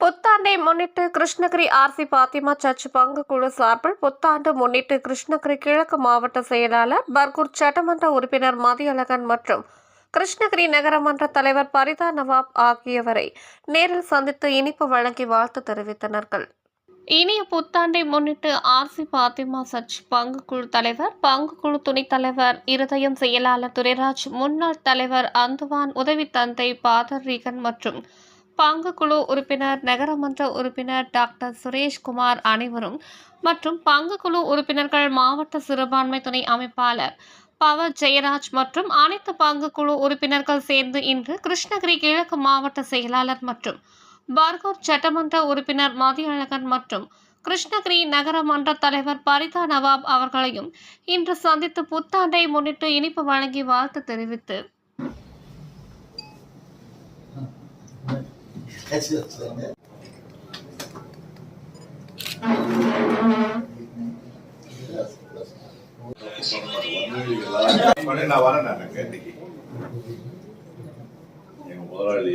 புத்தாண்டை முன்னிட்டு Krishnagiri RC Fathima search பங்கு குழு சார்பில் புத்தாண்டு முன்னிட்டு கிருஷ்ணகிரி கிழக்கு மாவட்ட செயலாளர் பர்கூர் சட்டமன்ற உறுப்பினர் மதியழகன் மற்றும் கிருஷ்ணகிரி நகரமன்ற தலைவர் பரிதா நவாப் ஆகியவரை நேரில் சந்தித்து இனிப்பு வழங்கி வாழ்த்து தெரிவித்தனர்கள். இனிய புத்தாண்டை முன்னிட்டு ஆர்சி பாத்திமா சர்ச் பங்கு குழு தலைவர் பங்கு குழு துணைத் தலைவர் இருதயம் செயலாளர் துரைராஜ் முன்னாள் தலைவர் அந்துவான் உதவி தந்தை பாதர் ரீகன் மற்றும் பங்கு குழு உறுப்பினர் நகரமன்ற உறுப்பினர் டாக்டர் சுரேஷ்குமார் அனைவரும் மற்றும் பங்கு குழு உறுப்பினர்கள் மாவட்ட சிறுபான்மை துணை அமைப்பாளர் பவர் ஜெயராஜ் மற்றும் அனைத்து பங்கு குழு உறுப்பினர்கள் சேர்ந்து இன்று கிருஷ்ணகிரி கிழக்கு மாவட்ட செயலாளர் மற்றும் பார்கூர் சட்டமன்ற உறுப்பினர் மதியழகன் மற்றும் கிருஷ்ணகிரி நகரமன்ற தலைவர் பரிதா நவாப் அவர்களையும் இன்று சந்தித்து புத்தாண்டை முன்னிட்டு இனிப்பு வழங்கி வாழ்த்து தெரிவித்து. நான் வரேன் நான் எங்க முதலாளி